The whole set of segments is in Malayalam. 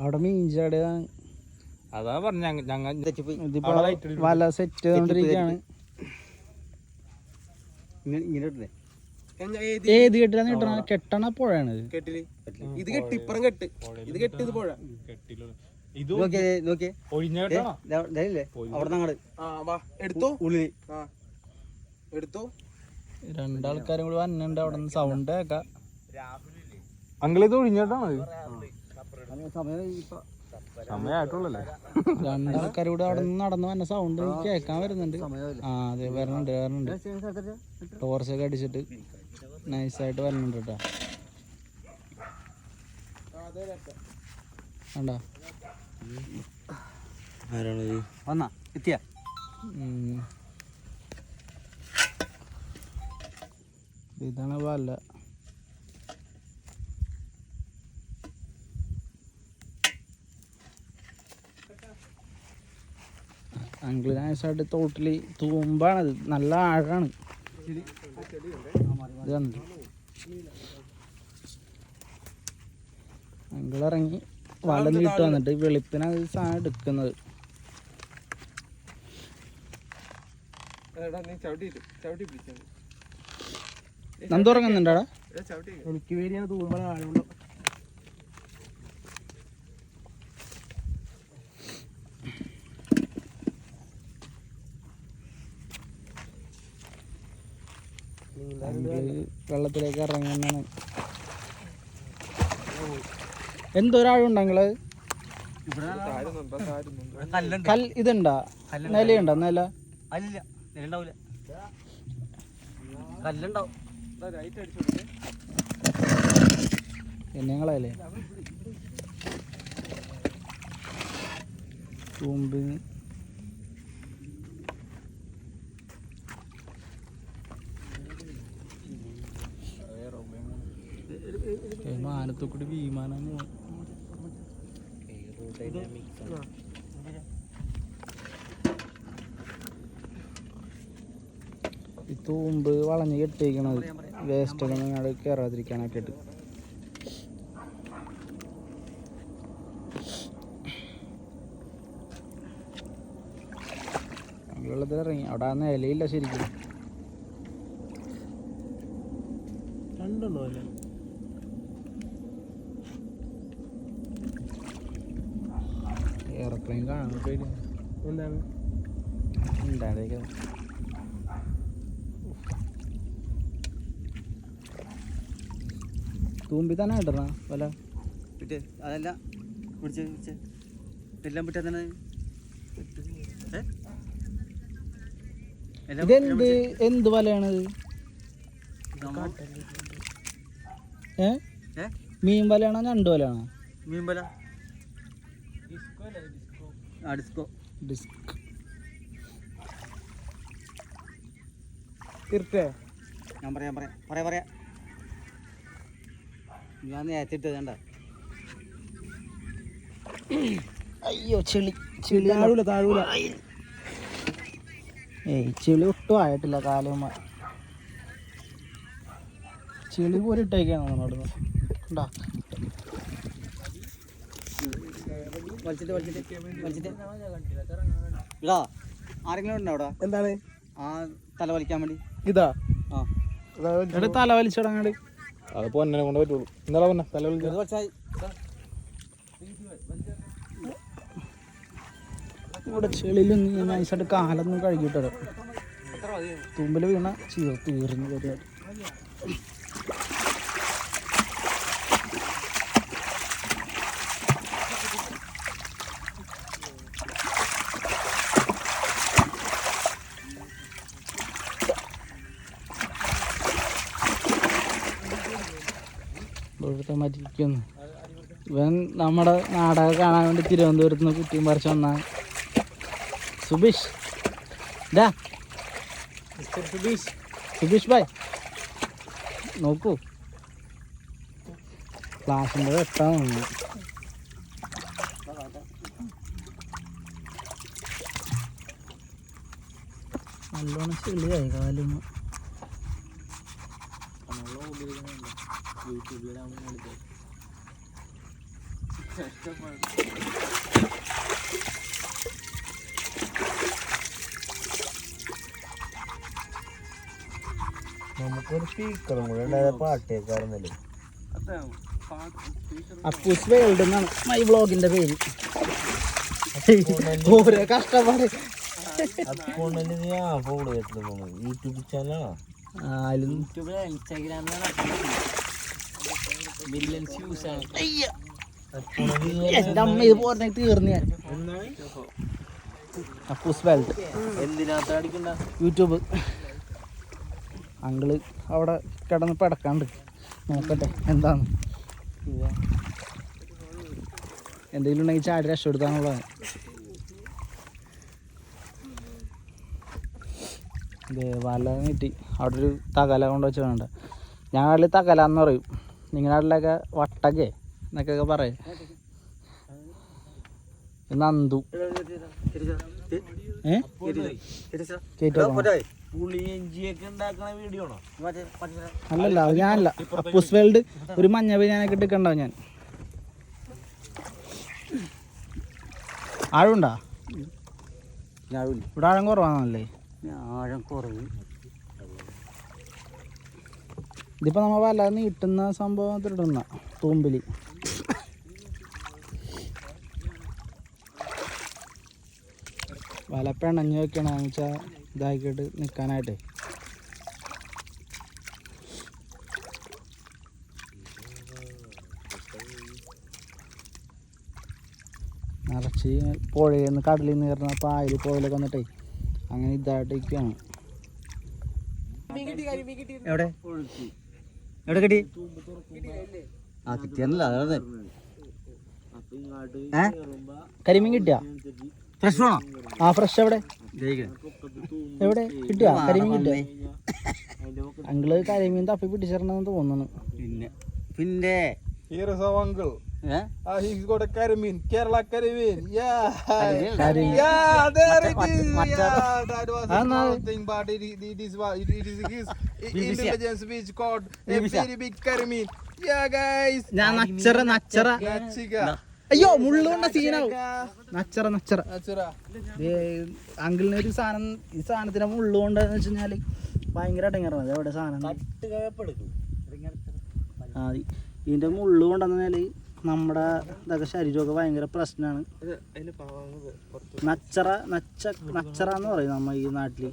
അവിടെ മീൻചാടുക അതാ പറഞ്ഞ ഞങ്ങൾ. വല സെറ്റ് ഇട്ടില്ലേ ഏത് കെട്ടിലാണ് കിട്ടണ കെട്ടണ പുഴയാണ് ഇത്. കെട്ടി ഇപ്പുറം കെട്ട്. ഇത് കെട്ടി ഇത് പുഴ. ഇത് നോക്കിയേ നോക്കിയേ. ഒഴിഞ്ഞ ദാ- ദാ ഇല്ലേ? അവിടെ നിന്ന് ആ വാ എടുത്തോ? ഉള്ളിൽ ആ എടുത്തോ? രണ്ടാൾക്കാരും കൂടി വന്നിട്ടുണ്ട് അവിടെ നിന്ന് സൗണ്ട് കേക്കാം അങ്കിൾ ഒഴിഞ്ഞോട്ടാണ് സമയമായിട്ടുള്ളല്ലേ രണ്ടാൾക്കാരും കൂടെ അവിടെ നിന്ന് നടന്നു വന്ന സൗണ്ട് കേൾക്കാൻ വരുന്നുണ്ട്. ആ അതെ വരണുണ്ട് വരണുണ്ട്. ടോർച്ചൊക്കെ അടിച്ചിട്ട് നൈസായിട്ട് വരണുണ്ട് കേട്ടോ കണ്ടാ? ആരാണത്? വന്നാ എത്തിയ. ഇതാണ് വല. അങ്കിൾ നൈസായിട്ട് തോട്ടിൽ തൂമ്പാണത് നല്ല ആഴാണ്. ഇത് കണ്ടോ? അങ്കിൾ ഇറങ്ങി വല നീട്ട് വന്നിട്ട് വെളുപ്പിനത് സാധനം എടുക്കുന്നത്. എടാ നീ ചവിട്ടിയിട്ട് ചവിട്ടി പിടിച്ചാൽ നന്ദു ഉറങ്ങുന്നുണ്ടാടാ ചവിട്ടി എനിക്ക് വേണ്ടിയാണ് തൂമ്പള ആളുണ്ടോ വെള്ളത്തിലേക്ക് ഇറങ്ങുന്നതാണ്. എന്തൊരാഴുണ്ടോ നിങ്ങൾ ഇതുണ്ടാ? നിലയുണ്ടോ നില? അല്ല കല്ലുണ്ടാവും. അടിച്ചു കൊടുത്തേ പിന്നെ നിങ്ങളല്ലേ തൂമ്പിന് മാനത്തു കൂടി വിമാനം. ഈ തൂമ്പ് വളഞ്ഞ് കെട്ടിയിരിക്കണത് വേസ്റ്റ് ഒക്കെ ഞങ്ങൾ കയറാതിരിക്കാനൊക്കെ ആയിട്ട് വെള്ളത്തിൽ ഇറങ്ങി. അവിടെ ആ നിലയില്ല ശരിക്കും. രണ്ടെണ്ണോ എയർപ്ലെയിൻ കാണാൻ പേടി എന്താണ്? ഉണ്ടായിരിക്കും തൂമ്പി തന്നെ ഇടണ വല. വിട്ട് അതല്ല പിടിച്ച് പിടിച്ച്. എല്ലാം വിട്ടാ തന്നെ ഇതെന്ത്. എന്ത് വലയാണത് ഏ? മീൻ വലയാണോ ഞണ്ട് വലയാണോ? മീൻപല ആ ഡിസ്കോ ഡിസ്ക് തീർത്തേ? ഞാൻ പറയാം പറയാം. പറയാം പറയാം. ഞാൻ നേരത്തെ വേണ്ട അയ്യോ ചെളി. ചെളി താഴൂല താഴൂല. ഏയ് ചെളി ഒട്ടും ആയിട്ടില്ല കാലുമ്മ ചെളി പോലെ ഇട്ടേക്കാണ് നമ്മളോട് ഉണ്ടാ വലിച്ചിട്ട് വലിച്ചിട്ട് വലിച്ചിട്ട്. ഇടാ ആരെങ്കിലും ഉണ്ടോ അവിടെ? എന്താണ്? ആ തല വലിക്കാൻ വേണ്ടി. ഇതാ. ആ. തല വലിച്ചിടങ്ങാട് അത് പൊന്നെ കൊണ്ട് പറ്റുള്ളൂ. ഇന്നലെ പൊന്നെ തല വലിച്ചായി. ഇവിടെ ചെളിയിലൊന്നും നൈസായിട്ട് കാലൊന്നും കഴുകിയിട്ടോ തുമ്പിൽ വീണ ചീർത്ത് തീർന്നു പരിപാടി. ഇവിടുത്തെ മരിക്കുന്നു ഇവൻ നമ്മുടെ നാടകം കാണാൻ വേണ്ടി തിരുവനന്തപുരത്ത് നിന്ന് കുട്ടിയും പറിച്ചു വന്ന. സുബീഷ്. ഇതാ. സുബീഷ്. സുബീഷ് ഭായ്. നോക്കൂ. ക്ലാസ്സിന്റെ വെട്ടാണ് നല്ലോണം ചെളിയായി കാലും നമുക്കൊരു സ്പീക്കറും കൂടെ ഉണ്ടായ പാട്ടേക്കാരെന്നല്ലേ കേൾക്കാറുന്നല്ലേ അപ്പൂസ് വേൾഡ് എന്നാണ് മൈ വ്ളോഗിന്റെ പേര്. ഓരോ കഷ്ടപ്പാട്. അക്കൗണ്ടിന് ഞാൻ ഫോളോ ചെയ്തിട്ടുള്ള യൂട്യൂബ് ചാനലാണോ ആലും ഇത് യൂട്യൂബ് അങ്കിൾ അവിടെ കിടന്ന് പടക്കാണ്ട് നോക്കട്ടെ എന്താണ്. എന്തെങ്കിലും ഉണ്ടെങ്കിൽ ചാടി രക്ഷപ്പെടുത്താന്നുള്ളത് വല നീട്ടി. അവിടെ ഒരു തകല കൊണ്ട് വെച്ച് വേണ്ട. ഞങ്ങളുടെ തകല എന്ന് പറയും. നിങ്ങളുടെ നാട്ടിലൊക്കെ എന്നൊക്കെ പറയും. നന്ദു. അല്ലല്ല അത് ഞാനല്ല. അപ്പൂസ് വേൾഡ് ഒരു മഞ്ഞ ബിരിയാണിയൊക്കെ ഇട്ടിട്ടുണ്ടാവും ഞാൻ? ആഴുണ്ടാ ഇവിടെ ആഴം കുറവാണല്ലേ? ആഴം കുറവ് ഇതിപ്പോ നമ്മ വല്ലാതെ നീട്ടുന്ന സംഭവം ഇടുന്ന തൂമ്പിൽ. വല പിണഞ്ഞു വെക്കണെന്ന് വെച്ചാൽ ഇതാക്കിയിട്ട് നിൽക്കാനായിട്ട് നിറച്ച് പുഴയിൽ നിന്ന് കടലിൽ നിന്ന് കയറുന്ന പായൽ പോയിലൊക്കെ വന്നിട്ടേ അങ്ങനെ ഇതായിട്ടൊക്കെയാണ് എവിടെ? കരിമീൻ കിട്ടിയാ? ഫ്രഷ് വേണോ ആ ഫ്രഷ് എവിടെ എവിടെ കിട്ടിയാ കരിമീൻ കിട്ടിയ അങ്കിൾ കരിമീൻ തപ്പി പിടിച്ചിട്ടുണ്ടെന്ന് തോന്നുന്നു പിന്നെ പിന്നെ Here is our uncle. ഏ Ah, he's got a Karamin, Kerala Karamin. Yeah. കരിമീൻ Yeah, there it Mata- is. mata- Yeah, that was Ah, a no. small thing, but it, it, it is what it, it is his intelligence which caught a very big Karamin. Yeah, guys. ഞാൻ നച്ചറ നച്ചറ. അയ്യോ മുള്ളുകൊണ്ട സീനാവും നച്ചറ നച്ചറ. അങ്കിളിന് ഒരു സാധനം ഈ സാധനത്തിന് മുള്ളുകൊണ്ടെന്ന് വെച്ച് കഴിഞ്ഞാൽ ഭയങ്കര അടങ്ങാറാണ്. എവിടെ സാധനം? ആ ഇതിന്റെ മുള്ളു കൊണ്ടുവന്നാൽ നമ്മുടെ ഇതൊക്കെ ശരീരമൊക്കെ ഭയങ്കര പ്രശ്നമാണ് നച്ചറ നച്ച നച്ചറ എന്ന് പറയും നമ്മ ഈ നാട്ടിൽ.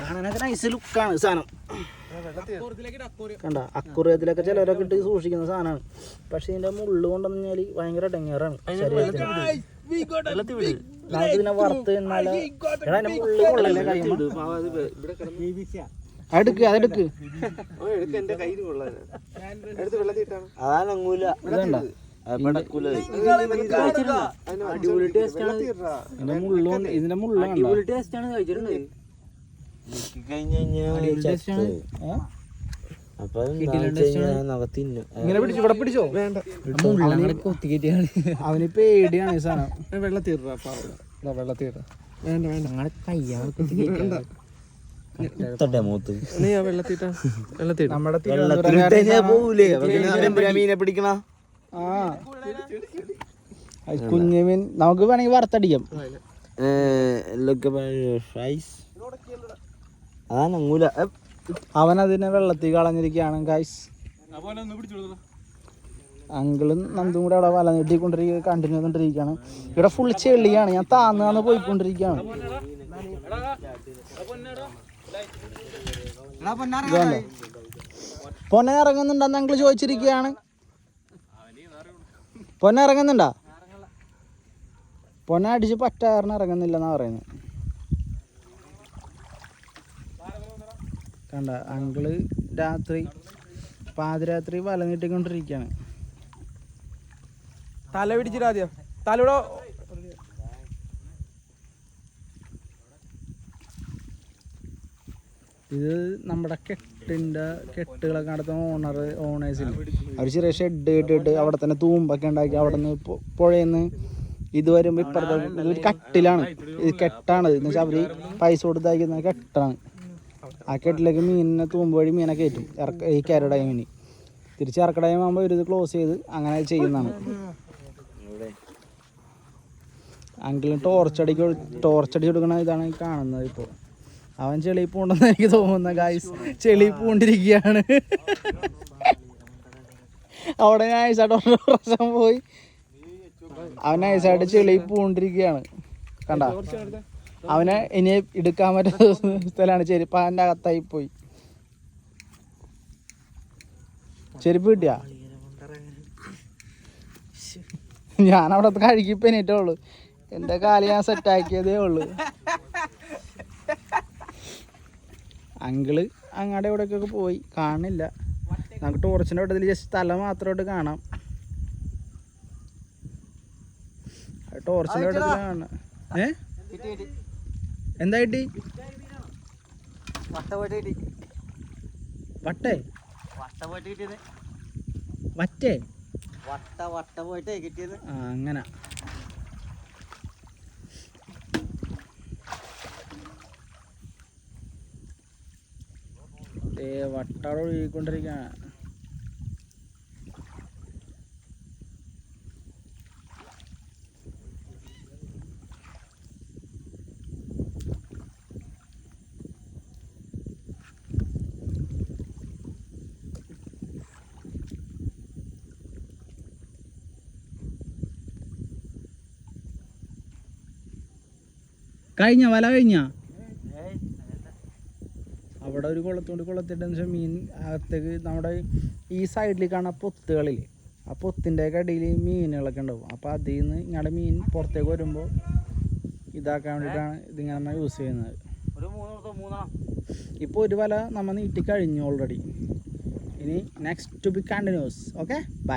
കാണാനൊക്കെ നൈസ് ലുക്കാണ് സാധനം. കണ്ട? അക്കുറിയത്തിലൊക്കെ ചിലരൊക്കെ ഇട്ട് സൂക്ഷിക്കുന്ന സാധനമാണ്. പക്ഷെ ഇതിന്റെ മുള്ളു കൊണ്ടെന്ന് ഭയങ്കര ഡെങ്ങേറാണ് ശരീരത്തിന്. ഇതിനെ വറുത്ത് അടുക്ക് മുള്ളു കൊള്ളല്ലേ കൈമ? അതെടുക്ക് അതാനങ്ങൂല ഇതിന്റെ മുള്ളു ഇതിന്റെ മുള്ളു കണ്ടോ? അടിപൊളി ടേസ്റ്റ് ആണ് കഴിച്ചിട്ടുണ്ട് അവന് അവന് പേടിയാണ് സാധനം. വെള്ളത്തിയിട്ടാ വെള്ളത്തിയിട്ട വേണ്ട വേണ്ട. ആ അത് കുഞ്ഞുമീൻ നമുക്ക് വേണമെങ്കിൽ വറുത്തടിക്കാം. അതാനങ്ങൂല അവൻ അതിനെ വെള്ളത്തിൽ കളഞ്ഞിരിക്കുകയാണ് ഗൈസ് അങ്കിളും നന്ദും കൂടെ അവിടെ വല നീട്ടിക്കൊണ്ടിരിക്കുക കണ്ടിന്യൂ ചെയ്തോണ്ടിരിക്കുകയാണ്. ഇവിടെ ഫുൾ ചെളിയാണ്. ഞാൻ താന്നാന്ന് പോയിക്കൊണ്ടിരിക്കുകയാണ്. പൊന്നെ പൊന്ന ഇറങ്ങുന്നുണ്ടെന്ന് അങ്കിൾ ചോദിച്ചിരിക്കുകയാണ്. പൊന്നെ ഇറങ്ങുന്നുണ്ടാ? പൊന്നെ അടിച്ച് പറ്റാറിന് ഇറങ്ങുന്നില്ലെന്നാ പറയുന്നത്. കണ്ട അങ്കിൾ രാത്രി പാതിരാത്രി വല നീട്ടിക്കൊണ്ടിരിക്കുകയാണ് തല പിടിച്ചിട്ടാദ്യം തലയുടെ ഇത് നമ്മുടെ കെട്ടിന്റെ കെട്ടുകളൊക്കെ നടത്തുന്ന ഓണർ ഓണേഴ്സിന് അവർ ചെറിയ ഷെഡ് ഇട്ടിട്ട് അവിടെ തന്നെ തൂമ്പൊക്കെ ഉണ്ടാക്കി അവിടെ നിന്ന് പുഴയെന്ന് ഇത് വരുമ്പോൾ ഇപ്പുറത്തെ ഇതൊരു കട്ടിലാണ്. ഇത് കെട്ടാണ്. എന്ന് വെച്ചാൽ അവർ പൈസ കൊടുത്താക്കുന്ന കെട്ടാണ്. ആ കെട്ടിലേക്ക് മീനിനെ തൂമ്പ് വഴി മീനെ കയറ്റും. ഇറക്ക ഈ കരയുടെ ടൈമിന് തിരിച്ച് ഇറക്കടയും ആകുമ്പോൾ ഒരു ഇത് ക്ലോസ് ചെയ്ത് അങ്ങനെ ചെയ്യുന്നതാണ്. അങ്കിളിന് ടോർച്ചടിക്ക് ടോർച്ചടി കൊടുക്കണ ഇതാണ് കാണുന്നത് ഇപ്പോൾ അവൻ ചെളി പൂണ്ടെന്ന് എനിക്ക് തോന്നുന്ന ഗായ്സ് ചെളി പൂണ്ടിരിക്കുകയാണ്. അവിടെ പ്രാവശ്യം പോയി. അവൻ ഐസായിട്ട് ചെളി പൂണ്ടിരിക്കുകയാണ്. കണ്ട? അവനെ ഇനി എടുക്കാൻ പറ്റുന്ന സ്ഥലമാണ്. ചെരുപ്പ് അവന്റെ അകത്തായി പോയി. ചെരുപ്പ് കിട്ടിയാ? ഞാൻ അവിടെ കഴുകിപ്പോ എനിറ്റേ ഉള്ളു. എന്റെ കാൽ ഞാൻ സെറ്റാക്കിയതേ ഉള്ളു. അങ്കിൾ അങ്ങാടെ ഇവിടേക്കൊക്കെ പോയി. കാണില്ല നമുക്ക് ടോർച്ചിന്റെ അവിടെ ജസ്റ്റ് തല മാത്രമായിട്ട് കാണാം. ടോർച്ചിന്റെ അവിടെ കാണാം. ഏ? എന്താ കിട്ടി വട്ട? വറ്റേ? വട്ട വട്ട പോയിട്ട് കിട്ടിയത്. ആ അങ്ങനെ. ഈ ഒഴുകിക്കൊണ്ടിരിക്കുകയാണ് കഴിഞ്ഞ? വല കഴിഞ്ഞ? അവിടെ ഒരു കുളത്തോണ്ട് കുളത്തിട്ട് മീൻ അകത്തേക്ക് നമ്മുടെ ഈ സൈഡിൽ കാണുന്ന പൊത്തുകളില്ലേ ആ പൊത്തിന്റെ കടിയിൽ അടിയിൽ മീനുകളൊക്കെ ഉണ്ടാവും. അപ്പോൾ അതിൽ നിന്ന് ഇങ്ങടെ മീൻ പുറത്തേക്ക് വരുമ്പോൾ ഇതാക്കാൻ വേണ്ടിയിട്ടാണ് ഇതിങ്ങനെ നമ്മൾ യൂസ് ചെയ്യുന്നത്. ഇപ്പോൾ ഒരു വല നമ്മൾ നീട്ടി കഴിഞ്ഞു ഓൾറെഡി ഇനി next to be continues okay bye